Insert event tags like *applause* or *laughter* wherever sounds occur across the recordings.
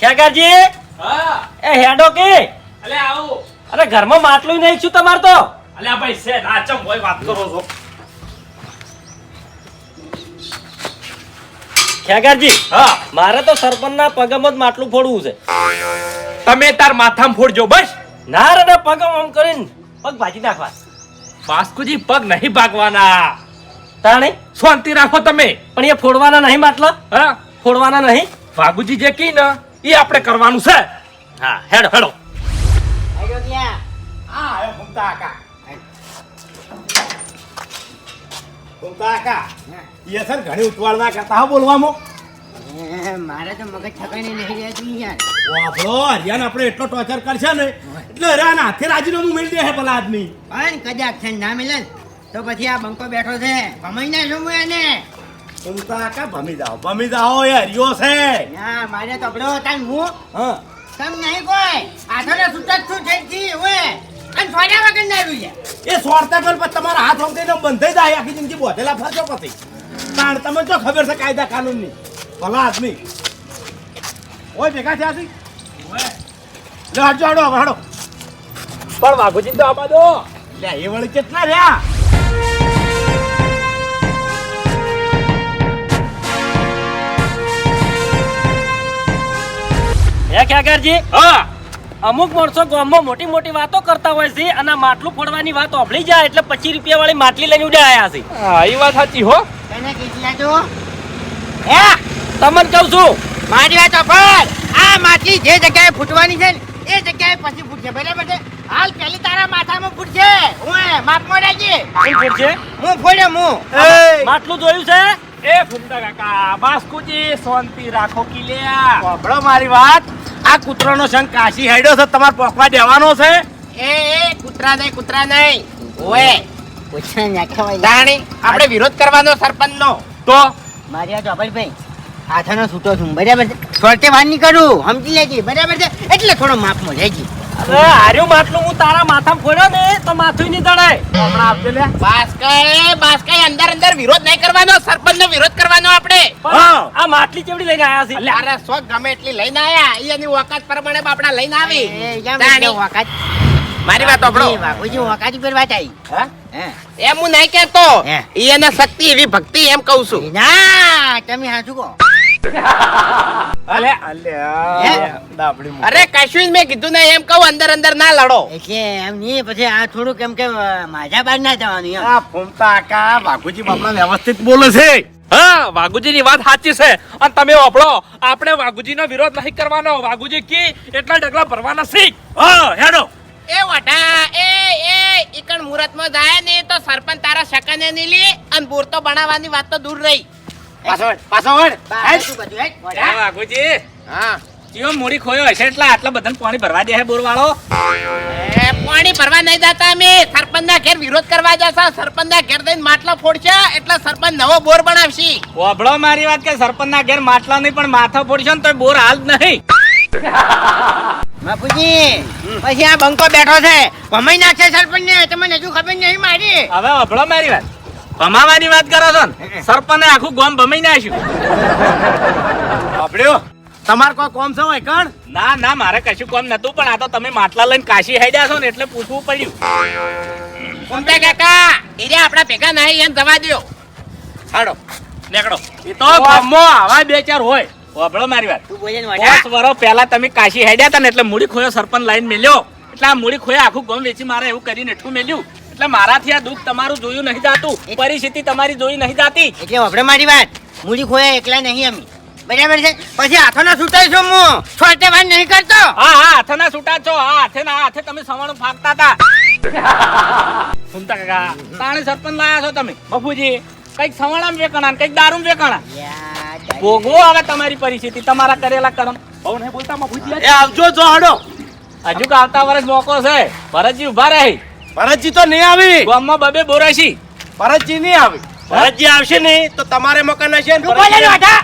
ખેગાજી હા. એ હેડો કે? અલે આવો. અરે ઘરમાં માટલું નહીં છું તમાર તો. અલે ભાઈ સે ના હોય વાત કરો છો. ખેગાજી હા. મારે તો સરપંચના પગમાં જ માટલું ફોડવું છે. તમે તાર માથામાં ફોડજો બસ. ના રે ના પગમ આમ કરીને પગ ભાજી નાખવા. વાસ્કુજી પગ નહીં ભાગવાના. તાણે? શાંતિ રાખો તમે. પણ એ ફોડવાના નહીં માટલા? હા. ફોડવાના નહીં? વાઘુજી જે કી ને. એ આપણે કરવાનું છે. હા હેડો હેડો. અયોધ્યા હા હવે ઘૂમતા કાકા ઘૂમતા કાકા એ સર ઘણી ઉતવાળ ના કરતા હો બોલવામાં. એ, મારે તો મગજ ઠકાણે નહીં રહેતું યાર. વાપરો હરિયાન આપણે એટલો ટોર્ચર કરશે ને એટલે હરિયાન હાથે રાજીનામું મેળવી દે હે પેલા આદમી. પણ કદાચ છે ના મિલે તો પછી આ બંકો બેઠો છે. કમાઈ ના શું એને. ઘૂમતા કાકા ભમી જાઓ? ભમી જાઓ એ હરિયો છે. ના મારે તબડો હતા ને હું. હા. તમ નહીં કોઈ. છૂટા જ છું થઈ જી ઓએ અને ફોડા વગર ના રૂયા એ સોરતા પછી તમારા હાથ ઓમતીને બંધાઈ જાય આખી જિંદગી બોધેલા ફરજો પછી. કારણ તમને તો ખબર છે કાયદા કાનૂનની. ભલા આદમી. ઓય ભેગા થયા છે? લે હટજો હડો હવે હડો. પણ વાઘુજી તો આમાં દો. લે એ વળી કેટલા રહ્યા? હે હા. અમુક માણસો ગામમાં મોટી મોટી વાતો કરતા હોય છે અને માટલું ફોડવાની વાત ઓભળી જાય એટલે પચીસ રૂપિયા વાળી માટલી લઈને ઉડ્યા આવ્યા છે. હા એ વાત સાચી હો. તને કેટલા તો હે? તમને કહું છું. મારી વાત ઓફર આ માટલી જે જગ્યાએ ફૂટવાની છે ને એ જગ્યાએ પછી ફૂટશે બરાબર છે? હાલ પેલી તારા માથામાં ફૂટશે. હું માપ મોડાજી શું ફૂટશે? હું ફોડે હું. માટલું જોયું છે? એ ફૂમતા કાકા વાસ્કુજી શાંતિ રાખો કિલ્યા. સાંભળો મારી વાત. આ કૂતરાનો સંગ કાશી હેડ્યો છે તમારે પોખવા દેવાનો છે? એ એ કૂતરા નહીં કૂતરા નહીં. ઓએ પૂછા નાખવાય જાણી આપણે વિરોધ કરવાનો સરપંચનો. તો? મારી આ ચોપડભાઈ હાથાનો છૂટો છું બરાબર છે? છોડતે વાર નહીં કરું સમજી લેજે બરાબર છે? એટલે થોડો માપમાં લેજે. અરે હાર્યું માટલું હું તારા માથામાં ફોડ્યો ને તો માથું નહીં દડાય હમણાં આપજે લે બાસ્કાએ બાસ્કાએ અંદર અંદર વિરોધ નહીં કરવાનો સરપંચ વિરોધ કરવાનો આપણે. આ માટલી કેવડી લઈને આયા છે? અરે સો ગમે એટલી લઈને આયા. ઈ એની વખત પ્રમાણે બાપડા લઈને આવી. તાણી. મારી વાત સાંભળો. બાપુજી વખત પર વાત આવી. એમ હું નહીં કહેતો. ઈ એને શક્તિ એવી ભક્તિ એમ કહું છું. ના તમે હાચું કહો. અલે? ડાબડી અરે કશું જ મેં કીધું ને એમ કહું અંદર અંદર ના લડો. એટલે એમ નહીં પછી આ થોડું કેમ કે માજા બાર ના જવાનું એમ. આ ફૂમતા કાકા વાઘુજી બાપડા વ્યવસ્થિત બોલે છે. હા વાઘુજી ની વાત સાચી છે. અને તમે ઓપડો આપણે વાઘુજી નો વિરોધ નહીં કરવાનો. વાઘુજી કી એટલા ડગલા ભરવાના શીખ હા હેડો. એ વટા એ એ ઈકણ મુહૂર્તમાં જાય ને તો સરપંચ તારા શકને ની લે અને બોર તો બનાવવાની વાત તો દૂર રહી. પાછો વળ, પાછો વળ. હા, વાઘુજી હા. જીઓ મોડી ખોયો હશે એટલે આટલા બધાને પાણી ભરવા દે હે બોરવાળો. પાણી ભરવા નહીં જતા અમે. સરપંચ ના ઘેર વિરોધ કરવા જતા સરપંચ ના ઘેર જઈને માટલા ફોડશે. એટલે સરપંચ નવો બોર બનાવશી. ઓભળો મારી વાત કે સરપંચ ના ઘેર માટલા નહીં પણ માથા ફોડશે ને તો બોર હાલ નહીં. બાપુજી પછી આ બંકો બેઠો છે. ભમાઈ નાખશે સરપંચ ને તમને હજુ ખબર નહીં મારી. હવે ઓભળો મારી વાત. ભમાવાની વાત કરો છો ને? સરપંચે આખું ગોમ ભમાઈ નાખ્યું. બાપડ્યો તમારે કોઈ કોમ છે હોય કણ? ના ના મારે કશું કોમ નતું પણ આ તો તમે માટલા લઈને કાશી હેડ્યા છો ને એટલે પૂછવું પડ્યું. કુમતા કાકા ઈરે આપડા ભેગા નહીં એમ જવા દ્યો. હાડો નીકળો. એ તો ગમો આવા બે ચાર હોય. ઓભળો મારી વાત. તું બોલે ને પાંચ વર્ષ પહેલા તમે કાશી હેડ્યા હતા ને એટલે મૂડી ખોયો સરપંચ લાઈન મેલ્યો. એટલે આ મૂડી ખોયા આખું ગમ વેચી મારે એવું કરીને હેઠું મેલ્યું. એટલે મારાથી આ દુઃખ તમારું જોયું નહીં જાતું. પરિસ્થિતિ તમારી જોઈ નહીં જાતી. એટલે આપણે મારી વાત. મૂડી ખોયા એકલા નહીં અમે. બરાબર છે? પછી હાથોના છૂટાઈ છો હું છોટે વાત નહીં કરતો? હા હા હાથના છૂટા છો. હા હાથે ના હાથે તમે સવાણું ફાંકતા હતા. સુનતા કાકા તાણે સરપંચ લાયા છો તમે? બફુજી કંઈક સવાણામ વેકણા કંઈક દારૂમ વેકણા. ભોગવો હવે તમારી પરિસ્થિતિ તમારા કરેલા કરમ. બહુ નહીં બોલતા બફુજી. એ આવજો જો હડો. હજુ કે આવતા વર્ષ મોકો છે. ભરતજી ઊભા રહે. ભરતજી તો નહીં આવી. ગામમાં બબે બોરાશી. ભરતજી નહીં આવી. ભરતજી આવશે નહીં તો તમારે મકાન હશે તું બોલે વાટા.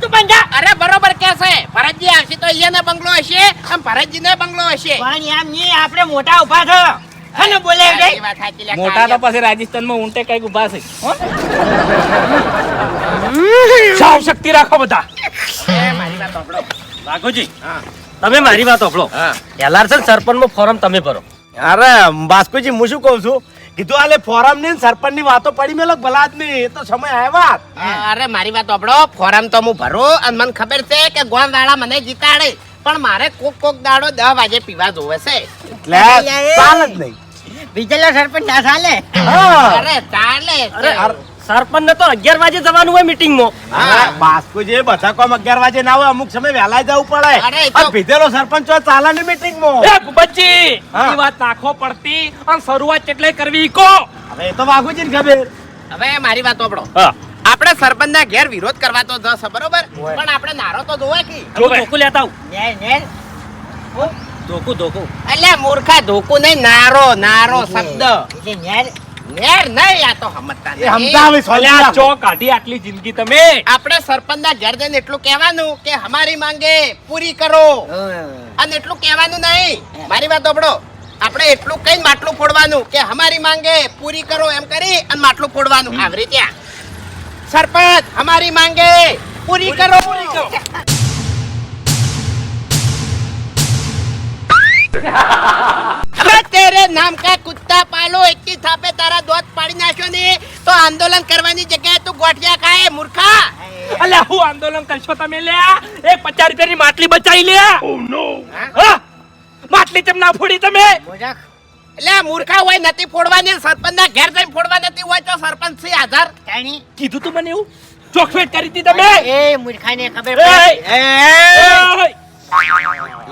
તું બંધા અરે બરોબર કે છે. ભરતજી આવશે તો અહીંયા બંગલો હશે. અને ભરતજી ને બંગલો હશે. પણ એમ નહીં આપણે મોટા ઊભા થયો અને બોલે મોટા તો પછી રાજસ્થાનમાં ઊંટે કંઈક ઊભા છે. હો? સાવ શક્તિ રાખો બધા. મારી વાત સાંભળો વાઘુજી તમે મારી વાત સાંભળો હા. એલાર છે ને સરપંચમાં ફોરમ તમે ભરો. અરે બાસ્કોજી હું શું કહું છું? કીધું આલે ફોરમની સરપંચની વાતો પડી મેલો ભલા આદમી એ તો સમય આવ્યા અરે મારી વાત આપડો ફોરમ તો હું ભરું અને મને ખબર છે કે ગોમ વાળા મને જીતાડે. પણ મારે કોક કોક દાડો દસ વાગે પીવા જોવે છે. એટલે ચાલ જ નહીં. બીજેલો સરપંચ ના ચાલે? અરે ચાલે અરે સરપંચ ને તો અગિયાર વાગે જવાનું હોય હા. બાસ્કોજી બધા કોમ અગિયાર વાગે ના હોય અમુક સમય વહેલા જવું પડે. ભીધેલો સરપંચ હોય ચાલે ની મીટિંગમાં એ ભૂપતજી. વાત નાખો પડતી અને શરૂઆત કેટલે કરવી કો હવે એ તો વાઘુજી ને ખબર. હવે મારી વાત સાંભળો આપણે સરપંચ ના ઘેર વિરોધ કરવા તો જશે બરોબર? પણ આપણે નારો તો જોવે કે? હું ધોકું લેતા આવું. ધોકું ધોકું. એટલે મૂર્ખા ધોકું નહીં નારો નારો શબ્દ. એટલે નેર નેર નહીં આ તો સમજતા એ નહીં. સમજાવે અલ્યા સોલ્યા ચો કાઢી આટલી જિંદગી તમે. આપણે સરપંચ ઘેર જઈને એટલું કહેવાનું કે અમારી માંગે પૂરી કરો. અને એટલું કહેવાનું નહીં. મારી વાત સાંભળો. આપણે એટલું કઈ માટલું ફોડવાનું કે અમારી માંગે પૂરી કરો એમ કરી અને માટલું ફોડવાનું. આવી ત્યાં. સરપંચ અમારી માંગે પૂરી કરો. તેરે નામ કા કુત્તા પાલો એકી થાપે તારા દોત પાડી નાખ્યો ને તો આંદોલન કરવાની જગ્યાએ તું ગોઠિયા ખાય મૂર્ખા અલે હું આંદોલન કરશો તમે લ્યા એ પચાસ રૂપિયાની માટલી બચાવી લ્યા નો માટલી ચમ ના ફોડી તમે એટલે મૂર્ખા હોય નથી ફોડવાની સરપંચ ના ઘેર જઈને ફોડવા નથી હોય તો સરપંચ છે આધાર કાણી કીધું તું મને એવું ચોખવેટ કરી હતી તમે એ મૂર્ખાને ખબર!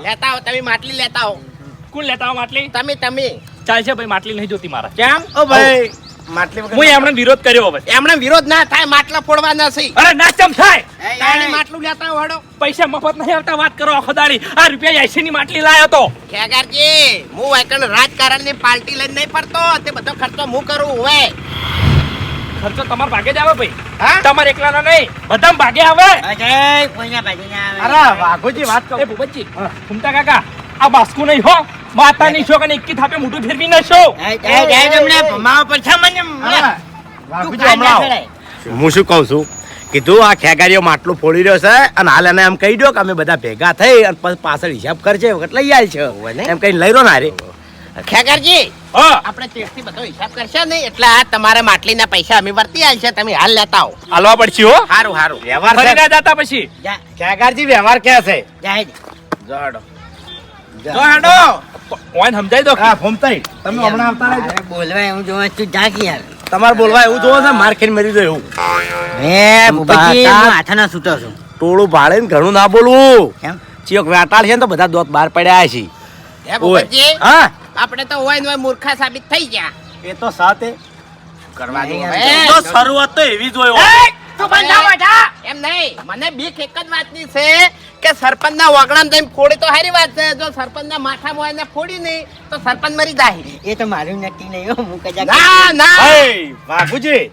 લેતા આવો તમે માટલી લેતા આવો કોણ લેતા આવો માટલી? તમે તમે. ચાલશે ભાઈ માટલી નહીં જોતી મારા. કેમ? ઓ ભાઈ માટલી વગર હું એમણે વિરોધ કર્યો હવે. એમણે વિરોધ ના થાય માટલા ફોડવા નથી અરે ના ચમ થાય. તાણી માટલું લેતા આવો પૈસા મફત નહીં આવતા વાત કરો આખો દાડી. આ રૂપિયા એસી ની માટલી લાયો તો. ખેગારજી હું એકણ રાજકારણની પાર્ટી લઈને નહીં ફરતો. તે બધો ખર્ચો હું કરું હવે. ખર્ચો તમાર ભાગે જ આવે ભાઈ. હા? તમારે એકલાનો નહીં બધા ભાગે આવે. ના અરે વાઘોજી વાત કરો. ભૂપતજી. ઘૂમતા કાકા આ બાસ્કુ નહીં હો. માતાની શોક અને એકી થાપે મોઢું ફેરવી નાખશો. હું શું કહું છું કીધું આ ખેગારીઓ માટલું ફોડી રહ્યો છે અને હાલ એને એમ કહી દો કે અમે બધા ભેગા થઈ અને પછી પાછળ હિસાબ કરજે વખત લઈ આવી છે એમ કઈ લઈ રહ્યો ના રે ખેગારજી આપણે ચેડથી બધો હિસાબ કરશે ને એટલે આ તમારા માટલીના પૈસા અમે વર્તી છે તમે હાલ લેતા આવો હાલવા પડશે હો સારું સારું વ્યવહાર ફરી ના જતા પછી ખેગારજી વ્યવહાર ક્યાં છે જાય દે. જડો જો હેડો. ઓન સમજાઈ દો હા ફોમતાઈ તમે હમણાં આવતા રહેજો બોલવા એવું જોવા તું જા કે યાર. તમારે બોલવા એવું જોવો છે? માર ખાઈને મરી જાય એવું એ ભૂપતજી, ભૂપતજી હું હું છૂટો છું. ટોળું ભાડે ને ઘણું ના બોલવું. કેમ? ચિયોક છે ને તો બધા દોત બહાર પડ્યા છે. હે હા? આપણે તો હોય ને મૂર્ખા સાબિત થઈ ગયા. એ તો સાથે. તો શરૂઆત તો એવી જ હોય તું બંધ બેઠા. એમ નહીં. મને બીક એક જ વાતની છે કે સરપંચના વાગણામાં જઈને ફોડી તો સારી વાત છે. જો સરપંચના માથામાં હોય ફોડી નહીં તો સરપંચ મરી જાય. એ તો મારું નક્કી નહીં હો હું કદાચ ના ના. ભાઈ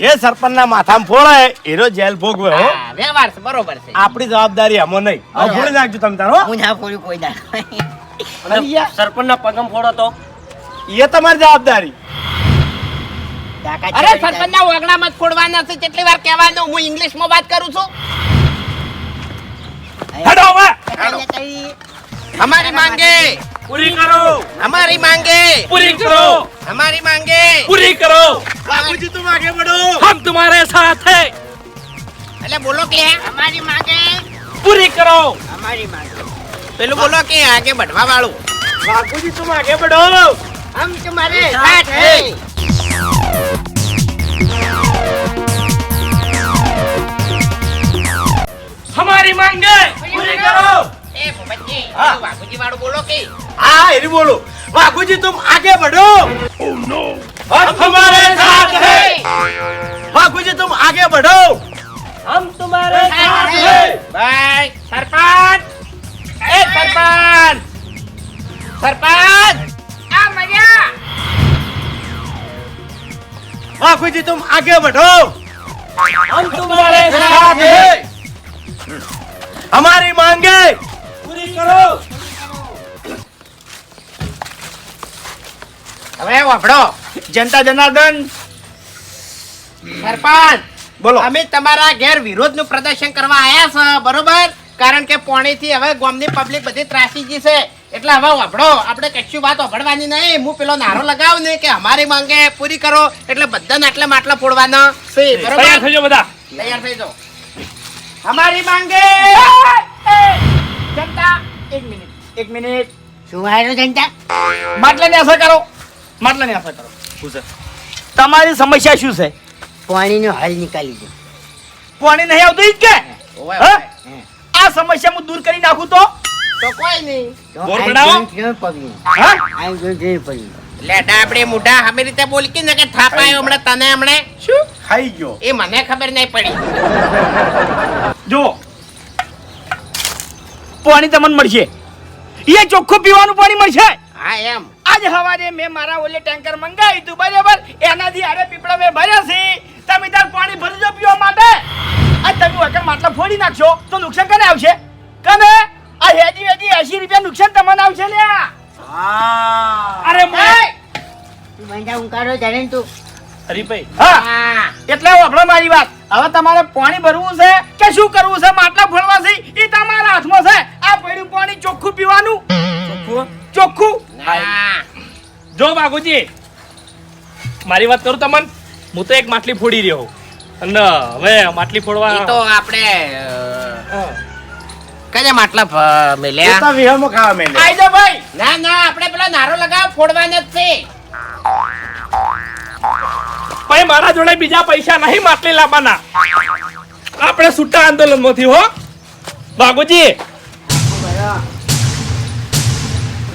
જે સરપંચના માથામાં ફોડે એનો જેલ ભોગવે હો. વ્યવહાર છે બરોબર છે. આપણી જવાબદારી અમો નહીં. હવે ભૂલી નાખજો તમે તારો હું. ના ફોડ્યું કોઈ ના પગમ ફોડો તો? એ તમારી જવાબદારી. અરે કરી જાય. સરપંચના વાગણામાં જ ફોડવાના છે કેટલી વાર કહેવાનું હું ઇંગ્લિશમાં વાત કરું છું હેડો હવે તાકાત કરી. અમારી માંગે પૂરી કરો અમારી માંગે પૂરી કરો અમારી માંગે પૂરી કરો બાપુજી તું આગે બઢો હમ तुम्हारे साथ है એટલે બોલો કે અમારી માંગે પૂરી કરો અમારી માંગ પેલું બોલો કે આગે बढ़वा વાળું બાપુજી તું આગે બઢો હમ તમારે સાથ હૈ हमारी मांगे पूरी करो એ ભૂપતજી હા. પેલું વાઘુજી વાળું બોલો કે હા એરી બોલો બાપુજી તું આગે બઢો हम तुम्हारे साथ है બાપુજી તું આગે બઢો હમ તુમારે સાથ હૈ. ભાઈ સરપંચ એ સરપંચ સરપંચ આ મર્યા બાપુજી તું આગે બઢો હમ તુમારે साथ है અમારી માંગે. પૂરી કરો. હવે વાપડો જનતા જનાર્દન. સરપંચ બોલો. અમે તમારા ઘેર વિરોધનું પ્રદર્શન કરવા આવ્યા છે બરોબર? કારણ કે પોણી થી હવે ગામની પબ્લિક બધી ત્રાસી ગઈ છે. એટલે હવે વાપડો આપણે કશું વાત વાપડવાની નહીં. હું પેલો નારો લગાવ ને કે અમારી માંગે પૂરી કરો. એટલે બધાને આટલા માટલા ફોડવાના. તૈયાર થઈ જાઓ બધા. તૈયાર થઈ જાઓ. અમારી માંગે જનતા એક મિનિટ એક મિનિટ શું આવ્યો જનતા? માટલાની અસર કરો માટલાની અસર કરો। શું છે? તમારી સમસ્યા શું છે? પાણીનો હલ નીકાળી દો. પાણી નહીં આવતું ઈ જ કે. આ સમસ્યા હું દૂર કરી નાખું તો? તો કોઈ નહીં. બોર બનાવો. લેટા આપણે મોઢા અમે રીતે બોલકી ને કે થાપાયો હમણાં તને હમણાં? શું? ખાઈ ગયો એ મને ખબર નહીં પડી. જો પાણી તમને મળશે. એ ચોખ્ખું પીવાનું પાણી મળશે. હા એમ. આજ સવારે મેં મારા ઓલે ટેન્કર મંગાવ્યું હતું બરાબર? એનાથી આડે પીપળા મેં ભર્યા છે તમે તાર પાણી ભરજો પીવા માટે. આ તમે વગર માટલા ફોડી નાખશો તો નુકસાન કને આવશે? કને? આ હેજી વેજી એસી રૂપિયા નુકસાન તમને આવશે લ્યા. અરે મેં તું બંધા ઉંકારો જાણે તું. હરીભાઈ. હા. હા. એટલે વાપરો મારી વાત. હવે તમારે પાણી ભરવું છે કે શું કરવું છે? માટલા ફોડવા છે એ તમારા હાથમાં છે. આ પડ્યું પાણી ચોખ્ખું પીવાનું. ચોખ્ખું? ચોખ્ખું? જો બાગુજી મારી વાત કરું તમને? હું તો એક માટલી ફોડી રહ્યો અને હવે માટલી ફોડવા તો આપણે કયા માટલા ખાવા મેલ્યા. આઈ ભાઈ. ના ના આપણે પેલા નારો લગાવ ફોડવાના જ છે. ભાઈ મારા જોડે બીજા પૈસા નહીં માટલી લાવવાના. આપણે છૂટા આંદોલનમાંથી હો. બાગુજી.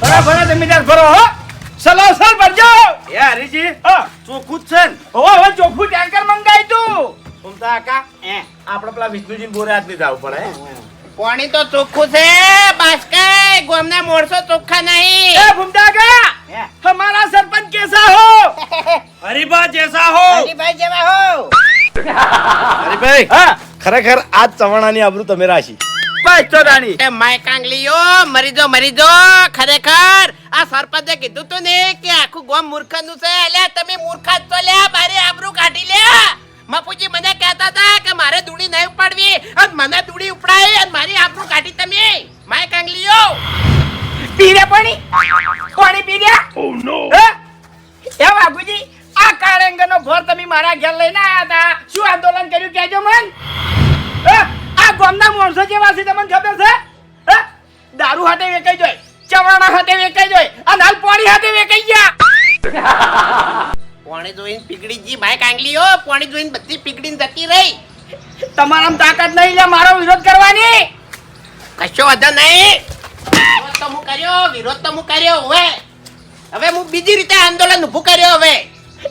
ભરા ભરા જમીદાર ભરો હો. ચલો સર ભરજો. એ હરીજી હા. ચોખ્ખું જ છે ને. હો હવે ચોખ્ખું ટેન્કર મંગાઈ તું. સુમતા કાકા એ આપણે પેલા વિષ્ણુજી બોરે હાથ નહીં જવું પડે પાણી તો ચોખ્ખું છે બાસ્કે ગોમના મોરસો ચોખ્ખા નહીં. એ ભૂમતા કાકા हमारा सरपंच कैसा हो *laughs* હરીબા જેસા હો હરીભાઈ જેવા હો હરીભાઈ હા ખરેખર આજ ચવાણાની આબરૂ તમે રાશી બસ તો રાણી એ માય કાંગલીઓ મરી જો મરી જો ખરેખર આ સરપંચે કીધું તું ને કે આખું ગામ મૂર્ખાનું છે અલ્યા તમે મૂર્ખા જ તો લ્યા મારી આબરૂ કાઢી લ્યા મપુજી મને કહેતા હતા કે મારે દૂડી નહીં ઉપાડવી અને મને દૂડી ઉપડાય અને મારી આબરૂ કાઢી તમે માય કાંગલીઓ પી રે પાણી પાણી પીર્યા ઓ નો એ બાબુજી આ કાળેંગનો ભોર તમે મારા ઘેર લઈને આયા હતા શું આંદોલન કર્યું કહેજો મન? આ ગામના માણસો જેવા છે તમને ખબર છે? દારૂ હાથે વેચાઈ જાય ચવાણા હાથે વેચાઈ જાય અને હાલ પાણી હાથે વેચાઈ ગયા. પાણી જોઈને પીગળી જી માય કાંગલીઓ પાણી જોઈને બધી પીગળીને જતી રહી. તમારામાં તાકાત નહીં લે મારો વિરોધ કરવાની. કશો વાંધો નહીં. વિરોધ તો હું કર્યો વિરોધ તો હું કર્યો હવે. હવે હું બીજી રીતે આંદોલન ઊભું કર્યો હવે.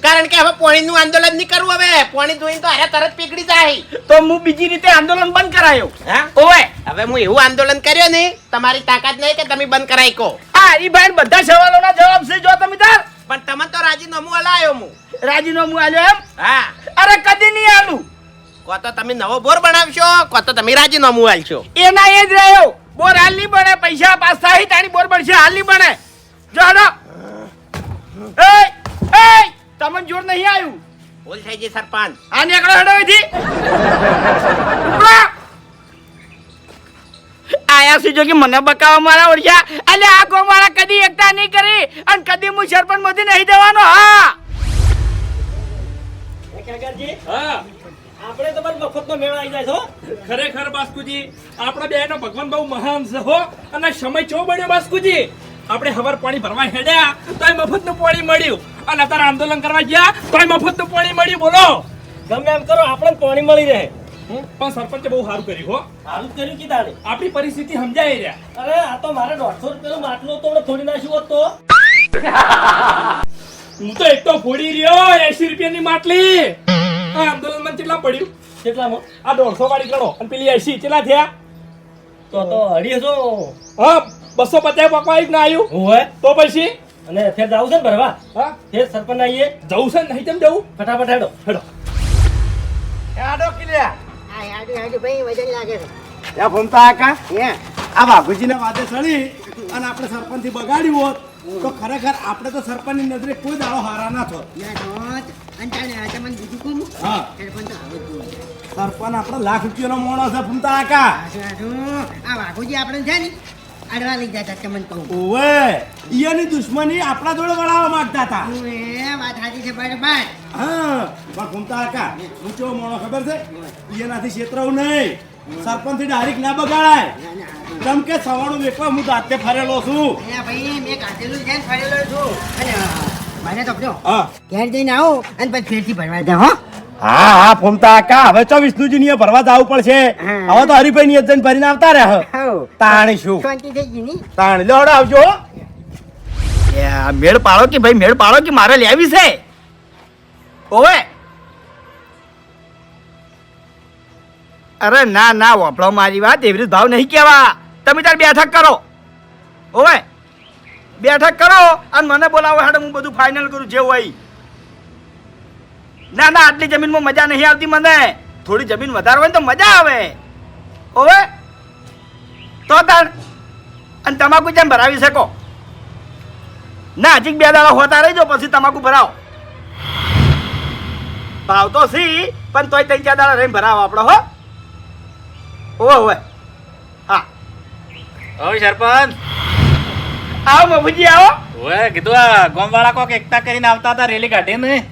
કારણ કે હવે પોણીનું આંદોલન નહીં કરવું હવે. પોણી જોઈને તો અરે તરત પીગળી જાય. તો હું બીજી રીતે આંદોલન બંધ કરાયો. હા? ઓવે. હવે હું એવું આંદોલન કર્યો ને તમારી તાકાત નહીં કે તમે બંધ કરાઈ કો એ હરીભાઈ બધા સવાલોના જવાબ છે જો તમે તાર. પણ તમે તો રાજીનામું હલાયો હું. રાજીનામું આલ્યો એમ? હા. અરે કદી નહીં આલું. કો તો તમે નવો બોર બનાવશો કો તો તમે રાજીનામું આલશો. એના એ જ રહ્યો. બોર હાલની બને પૈસા પાસા હી તારી બોર બળશે હાલની નહીં બને. જો એ એ તમને જોર નહીં આવ્યું? બોલ થઈ ગઈ સરપંચ. આ નીકળો હડો અહીંથી. આયા શું જો કે મને બકાવા મારા ઓળખ્યા અલે આ ગો મારા કદી એકતા નહીં કરી. અને કદી હું સરપંચ મોદી નહીં દેવાનો હા. હા. આપણે તો બસ મફતનો મેળો આવી જાય છો ખરેખર બાસ્કુજી આપણા બે નો ભગવાન બહુ મહાન છે હો. અને સમય ચો બન્યો બાસ્કુજી? આપણે હવાર પાણી ભરવા હેડ્યા તોય મફતનું પાણી મળ્યું. અને અત્યારે આંદોલન કરવા ગયા તોય મફતનું પાણી મળ્યું. બોલો. ગમે એમ કરો આપણે પાણી મળી રહે. પણ સરપંચે બહુ સારું કર્યું હો. સારું કર્યું કે તાણે? આપણી પરિસ્થિતિ સમજાય રહ્યા. અરે આ તો મારે દોઢસો રૂપિયાનું માટલો તો થોડી નાખ્યું હોત તો. હું તો એક તો ફોડી રહ્યો એસી રૂપિયાની માટલી. આ કેટલા પડ્યું? કેટલામાં? આ દોઢસો વાળી ગણો અને પેલી એસી કેટલા થયા? તો તો અઢીસો. હા બસો પચાસ પકવા જ ના આવ્યું હોય? તો પછી? અને ફેર જવું છે ને ભરવા? હા. ફેર સરપંચ આવીએ જવું છે ને નહીં તેમ જવું. ફટાફટ હેડો. હેડો. હેડો કિલ્યા. આ હાડુ હાડુ ભાઈ વજન લાગે છે. ત્યાં ફમતા આકા હે? આ વાઘુજીના વાદે ચડી અને આપણે સરપંચથી બગાડ્યું હોત. તો ખરેખર આપણે તો સરપંચની નજરે કોઈ દાડો હારા ના થો સરપંચ. આપણે લાખ રૂપિયાનો મોણો છે ફૂમતા હાચું. આ વાઘુજી આપણે છે ને અડવા લઈ જતા તમને કહું. ઓવે ઈયાની દુશ્મની આપણા જોડે વળાવવા માંગતા હતા. એ વાત સાચી છે બરાબર હા પણ કાકા હું મોણો ખબર છે? ઈયાનાથી છેતરાવું નહીં. સરપંચથી ડાયરેક્ટ ના બગાડાય. કેમ કે સવાણું વેચવા હું જાતે ફરેલો છું. ભાઈ મેં કાઢેલું છે ફરેલો છું. મને તો ઘેર જઈને આવો અને પછી ફેરથી ભરવા જાવ હો. હા હા ફોમતા કા હવે તો વિષ્ણુજી ની ભરવા જવું પડશે. હવે તો હરિભાઈ ની અજન ભરીને આવતા રહે હાઉ. તાણી શું શાંતિ થઈ ગઈ ની? તાણી લેવડો આવજો હો. એ આ મેળ પાડો કે ભાઈ મેળ પાડો કે મારે લેવી છે? ઓવે. અરે ના ના વપડો મારી વાત એવી રીતે ભાવ નહીં કહેવા. તમે તાર બેઠક કરો. ઓવે બેઠક કરો અને મને બોલાવો હેડે, હું બધું ફાઇનલ કરું જેવું હોય ના ના, આટલી જમીનમાં મજા નહીં આવતી મને. થોડી જમીન વધારે હોય તો મજા આવે. ઓવે તો તાર અને તમાકુ જેમ ભરાવી શકો? ના, હજી બે દાડા હોતા રહી જાઓ પછી તમાકુ ભરાવો. ભાવ તો સી, પણ તોય ત્રણ ચાર દાડા રહીને ભરાવો આપણો, હો. ઓવે ઓવે. હવે સરપંચ. આવો મફુજી આવો. ઓય કીધું આ ગોમવાળા કોક એકતા કરીને આવતા હતા રેલી કાઢીને.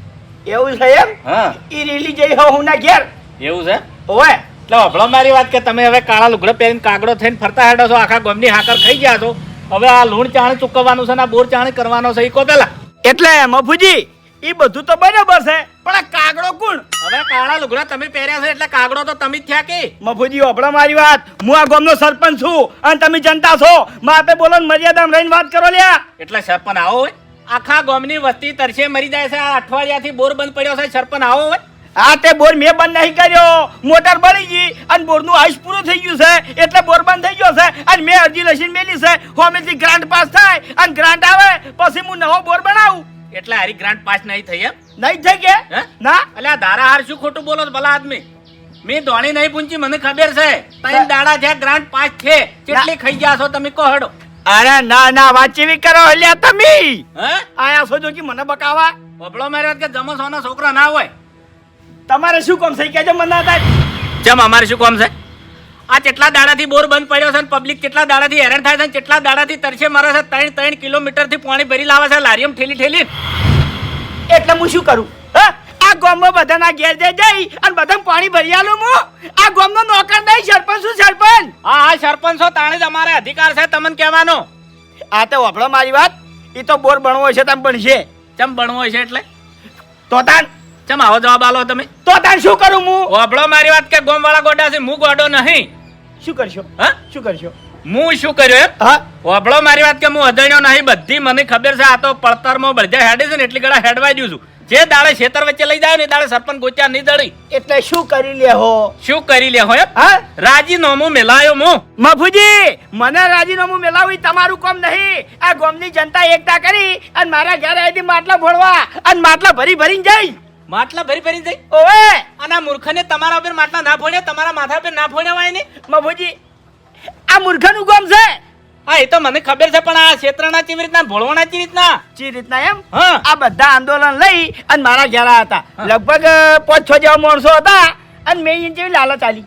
એવું છે એમ? હા. ઈ રેલી જઈ હો હું ના ઘેર. એવું છે? ઓય. એટલે અભળો મારી વાત કે તમે હવે કાળા લુગડા પહેરીને કાગડો થઈને ફરતા હેડો છો આખા ગમની હાકર ખાઈ ગયા છો. હવે આ લૂણ ચાણી ચૂકવવાનું છે ને બોર ચાણી કરવાનો છે ઈ કો પેલા. એટલે મફુજી ઈ બધું તો બરાબર છે. પણ આ કાગડો કોણ? હવે કાળા લુગડા તમે પહેર્યા છે એટલે કાગડો તો તમે જ થયા કે? મફુજી ઓભળો મારી વાત. હું આ ગામનો સરપંચ છું અને તમે જનતા છો. માપે બોલો ને મર્યાદામાં રહીને વાત કરો લ્યા. એટલે સરપંચ આવો હોય. આખા ગામની વસ્તી તરસે મરી જાય છે. આ અઠવાડિયાથી બોર બંધ પડ્યો છે. સરપંચ આવો હોય. આ તે બોર મેં બંધ નહીં કર્યો. મોટર બળી ગઈ અને બોરનું આયુષ પૂરું થઈ ગયું છે. એટલે બોર બંધ થઈ ગયો છે. અને મેં અરજી લખીને મેલી છે. હોમેથી ગ્રાન્ટ પાસ થાય અને ગ્રાન્ટ આવે પછી હું નવો બોર બનાવું. એટલે હારી ગ્રાન્ટ પાસ નહીં થઈ એમ? નહીં થઈ કે? ના. એટલે આ ધારા હાર શું ખોટું બોલો ભલા આદમી? મેં દોણી નહીં પૂંચી મને ખબર છે. ત્રણ દાડા છે ગ્રાન્ટ પાસ છે કેટલી ખાઈ ગયા છો તમે કહો હડો. અરે ના ના વાત ચેવી કરો અલ્યા તમે. હે? આયા છો કે મને બકાવા. બબડો માર્યો કે જમો સોના છોકરા ના હોય. તમારે શું કામ છે? કેજો મને ના થાય. જેમ અમારે શું કામ છે? આ કેટલા દાડાથી બોર બંધ પડ્યો છે પબ્લિક કેટલા દાડાથી હેરાન થાય છે કેટલા દાડાથી તરશે મારે છે ત્રણ ત્રણ કિલોમીટરથી પાણી ભરી લાવે છે લારીયમ ઠેલી ઠેલી. એટલે હું શું કરું? હા? આ ગામમાં બધાના ઘેર જઈ જઈ અને બધા પાણી ભરી આલું હું? આ ગામનો નોકર નહીં સરપંચ શું સરપંચ? હા હા સરપંચો તાણે જ અમારે અધિકાર છે તમને કહેવાનો. આ તો વફળો મારી વાત. એ તો બોર ભણવો છે તમે ભણશે ચમ ભણવો છે એટલે? તો તાન ચમ આવો જવાબ આલો તમે? તો તાર શું કરું હું? વબડો મારી વાત કે ગોમવાળા ગોડા છે હું ગોડો નહીં. શું કરશો? હા? શું કરશો? હું શું કર્યો એમ? હા. વબડો મારી વાત કે હું અધણ્યો નહીં બધી મને ખબર છે આ તો પડતરમાં બધા હેડે છે ને એટલી ગળા હેડવાઈ દઉં છું. જે દાડે ખેતર વચ્ચે લઈ જાય ને દાડે સરપંચ ગોચ્યા નહીં દળી એટલે શું કરી લે હો? શું કરી લે હો હા? રાજીનામું મેલાયો મો. મફુજી મને રાજીનામું મેલાવી તમારું કામ નહીં. આ ગામની જનતા એકતા કરી અને મારા ઘરે આવીને માટલા ફોડવા અને માટલા ભરી ભરીને જઈ. માટલા ભરી ભરી જઈ. ઓવે! અને મૂર્ખને તમારા ઉપર માટલા ના ફોડ્યા તમારા માથા ઉપર ના ફોડ્યા હોય ને. મફુજી આ મૂર્ખનું ગામ છે? હા એ તો મને ખબર છે પણ આ ક્ષેત્રના કેવી રીતના ભોળવાના કેવી રીતના? ચી રીતના એમ? આ બધા આંદોલન લઈ અને મારા ઘેર હતા. લગભગ પાંચ છ જેવા માણસો હતા અને મેં જેવી લાલચ આલી.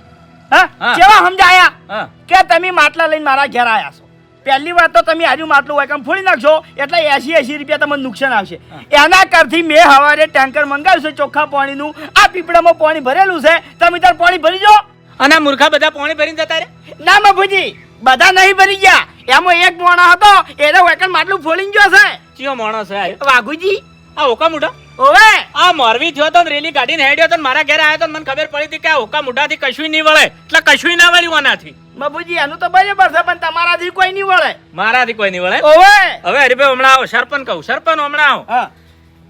હા? હા. કેવા સમજાયા? કે તમે માટલા લઈને મારા ઘેર આવ્યા છો. પહેલી વાત તો તમે આજુ માટલું હોય કામ ફોડી નાખશો એટલે એસી એસી રૂપિયા તમને નુકસાન આવશે. એના કરથી મેં હવારે ટેન્કર મંગાવ્યું છે ચોખ્ખા પાણીનું. આ પીપળામાં પાણી ભરેલું છે. તમે તાર પાણી ભરી જો અને મૂર્ખા બધા પાણી ભરીને જતા રે ના મફુજી બધા નહીં ભરી ગયા. એમાં એક મોણો હતો એને વેકન માટલું ફોડીને ગયો છે. કયો માણસ છે વાઘુજી. આ ઓકા મોઢા? ઓવે! આ મોરવી થયો તો રેલી કાઢીને હેડ્યો તો મારા ઘરે આવ્યો તો મને ખબર પડી હતી કે આ હોકા મોઢાથી કશું નહીં વળે. એટલે કશું ના વળ્યું આનાથી. બાબુજી એનું તો બરાબર છે પણ તમારાથી કોઈ નહીં વળે. મારાથી કોઈ નહીં વળે? ઓવે! હવે હરીભાઈ હમણાં આવો સરપંચ કહું સરપંચ હમણાં આવો. હા.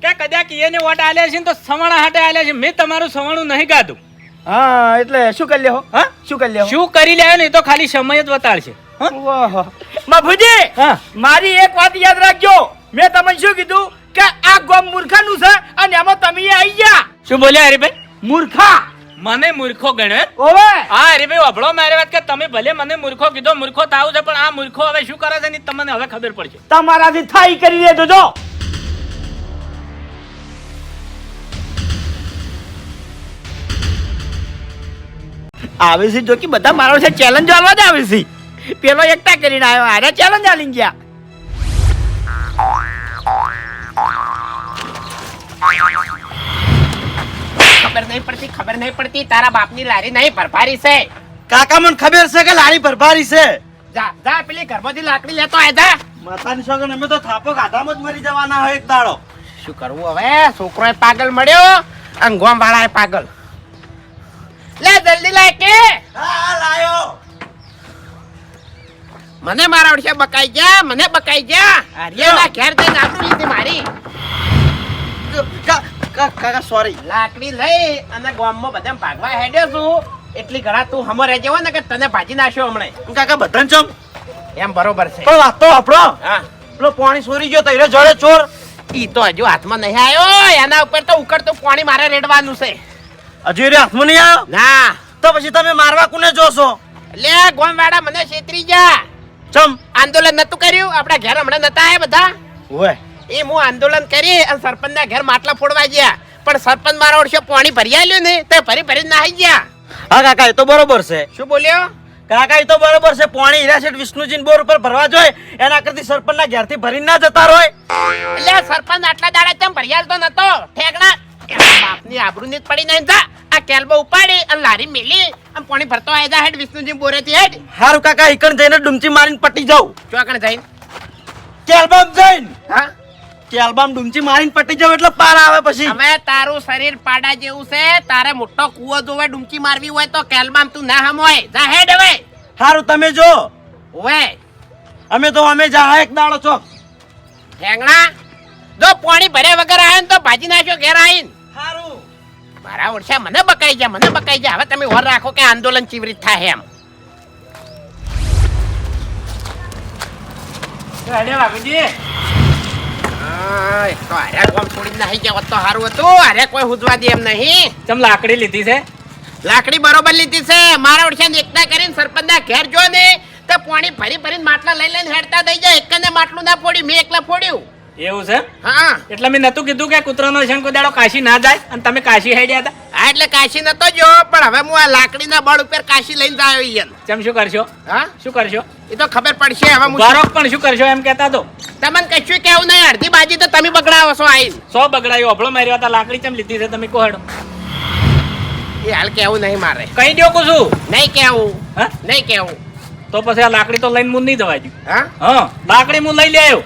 કે કદાચ એને વોટ આલ્યા છે તો સવાણા હાટે આલ્યા છે. મેં તમારું સવાણું નહીં ગાધું. હા એટલે શું કરી લેહો? હા? શું કરી લેહો? શું કરી લ્યો ને તો ખાલી સમય જ બતાડશે હા? ઓહો. બાબુજી હા. મારી એક વાત યાદ રાખજો. મેં તમને શું કીધું? કે આ ગોમ મૂર્ખાનું છે અને એમાં તમે આવી ગયા. શું બોલ્યા હરીભાઈ? મૂર્ખા. મને મૂર્ખો ગણે? ઓવે. હા હરીભાઈ અભળો મારી વાત કે તમે ભલે મને મૂર્ખો કીધો મૂર્ખો તાવ છે પણ આ મૂર્ખો હવે શું કરે છે ને તમને હવે ખબર પડશે. તમારાથી થાય કરી લેજો જો. આવે છે જો કે બધા મારો છે ચેલેન્જ આલવા જ આવે છે. પેલો એકતા કરીને આવ્યો આરે ચેલેન્જ આલી ગયા. ખબર નહીં પડતી ખબર નહીં પડતી. તારા બાપની લારી નહીં ભરભારી છે. કાકા મને ખબર છે કે લારી ભરભારી છે. જા જા પેલી ઘરમાંથી લાકડી લેતો આય જા. માતાની સોગન અમે તો થાપો ગાધામાં જ મરી જવાના હોય એક દાડો. શું કરવું હવે? છોકરો પાગલ મળ્યો અને ગોમ વાળા પાગલ. લે જલ્દી લાય કે. હા લાયો. મને મારા વડશે બકાઈ જા મને બકાઈ જા. આર્યના ઘેર જઈને આબરૂ લીધી મારી. કાકા સોરી લાકડી લઈ અને ગામમાં બધા ભાગવા હેડ્યો છું. એટલી ઘણા તું હમો રહેજે ને કે તને ભાજી નાખ્યો હમણે. કાકા બધાને ચમ એમ બરોબર છે. પણ વાત તો આપણો હા. પેલો પાણી સોરી ગયો તૈરે જોડે ચોર. ઈ તો હજુ હાથમાં નહીં આવ્યો. એના ઉપર તો ઉકળતું પાણી મારે રેડવાનું છે. હજુ એ હાથમાં નહીં આવ્યો? ના. તો પછી તમે મારવા કોને જોશો? લે ગોમવાડા મને છેતરી જા. ચમ. આંદોલન નતું કર્યું? આપણા ઘેર હમણાં નતા આયા બધા? ઓય. એ હું આંદોલન કરી અને સરપંચના ઘેર માટલા ફોડવા ગયા. પણ સરપંચ મારા વર્ષે પાણી ભરી આલ્યું ને તે ભરી ભરી નાહી ગયા. હા કાકા એ તો બરોબર છે. શું બોલ્યો? કાકા એ તો બરોબર છે. પાણી હીરા શેઠ વિષ્ણુજી બોર ઉપર ભરવા જોઈએ એના કરતી સરપંચના ઘેરથી ભરી ના જતા રોય એટલે સરપંચ આટલા દાડા તેમ ભરી તો નતો? ઠેકડા બાપની આબરૂ ની પડી નહીં જા. આ કેલબો ઉપાડી અને લારી મેલી અને પાણી ભરતો આયદા હેડ વિષ્ણુજી બોરેથી હેડ. હારું કાકા ઈકણ જઈને ડુમચી મારીને પટી જાઉં. ચોકણ જઈને. કેલબામ જઈને. હા? કેલબામ ડુમચી મારીને પટી જાઉં એટલે પાર આવે પછી. હવે તારું શરીર પાડા જેવું છે તારે મોટો કૂવો જોવે ડુમચી મારવી હોય તો કેલબામ તું ના હમ હોય જા હેડ હવે. હારું તમે જો. ઓએ અમે તો અમે જા એક દાડો છો. ઠેંગણા જો પાણી ભર્યા વગર આવ્યો ને તો ભાજી નાખ્યો ઘેર આવીને. મારા ઓળખ્યા મને બકાઈ જા મને બકાઈ જા હવે તમે ઓર રાખો કે આંદોલન ચીવરી થાય એમ. એક લાકડી લીધી છે? લાકડી બરોબર લીધી છે. મારા ઓળખ્યા એકતા કરીને સરપંચના ઘેર જો ને તો પોણી ભરી ભરીને માટલા લઈ લઈને હેડતા થઈ જાય. એકને માટલું ના ફોડ્યું મેં એકલા ફોડ્યું. એવું છે? હા. એટલે મેં નતું કીધું કે કૂતરાનો શંકો દાડો કાશી ના જાય અને તમે કાશી હેડ્યા હતા? હા એટલે કાશી નતો જો પણ હવે હું આ લાકડીના બળ ઉપર કાશી લઈને આવ્યો ઈયન ચમ શું કરશો? હા? શું કરશો? એ તો ખબર પડશે હવે હું બારોક પણ શું કરશો એમ કહેતા તો? તમને કશું કેવું નહીં અડધી બાજી તો તમે બગડાવો છો આઈ. સો બગડાયો અભળો માર્યો હતા લાકડી ચમ લીધી છે તમે કોહડો? એ હાલ કેવું નહીં મારે. કઈ દો કુશું નહીં કેવું હા? નહીં કેવું તો પછી આ લાકડી તો લઈને મું નહીં દવા દઉં. હા? હા લાકડી હું લઈ લે આવ્યો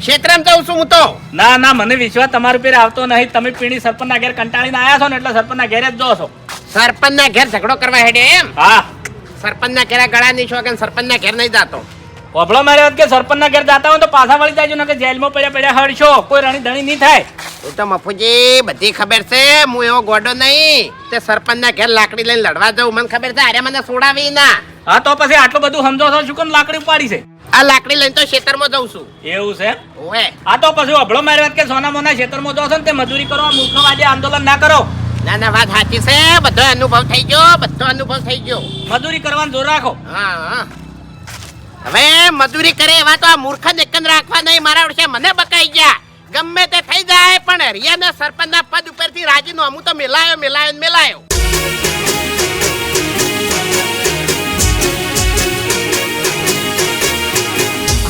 ક્ષેત્રમાં જાઉં છું હું તો. ના ના મને વિશ્વાસ તમારું ઉપર આવતો નહીં. તમે પીણી સરપંચના ઘેર કંટાળીને આવ્યા છો ને એટલે સરપંચના ઘેર જ જો છો. સરપંચના ઘેર ઝઘડો કરવા હેડે એમ? હા. સરપંચના ઘેર ગળા નહીં છો કે સરપંચના ઘેર નહીં જાતો. અભળો માર્યો કે સરપંચના ઘેર જાતા હોય તો પાછા વળી જાય ને કે જેલમાં પડ્યા પડ્યા હડશો. કોઈ રાણી ધણી નહીં થાય. એ તો મફુજી બધી ખબર છે. હું એવો ગોડો નહીં તે સરપંચના ઘેર લાકડી લઈને લડવા જાઉં. મને ખબર છે અરે મને સોડાવી ના. હા તો પછી આટલું બધું સમજો છો શું કેમ લાકડી ઉપાડી છે? આ લાકડી લઈને તો ખેતરમાં જઉં છું. એવું છે? ઓએ આ તો પછી અભળો માર્યો કે સોના મોના ખેતરમાં જાવ છો ને તે મજૂરી કરો મૂર્ખવાદી આંદોલન ના કરો. ના ના વાત સાચી છે. બધો અનુભવ થઈ ગયો બધો અનુભવ થઈ ગયો. મજૂરી કરવાનું જોર રાખો. હા હા. હવે મજૂરી કરે એવા તો આ મૂર્ખ એકન રાખવા નહીં મારા વર્ષે મને બકાઈ ગયા. ગમે તે થઈ જાય પણ હરિયાના સરપંચના પદ ઉપરથી રાજીનો અમુક તો મેલાયો મેલાયો મેલાયો.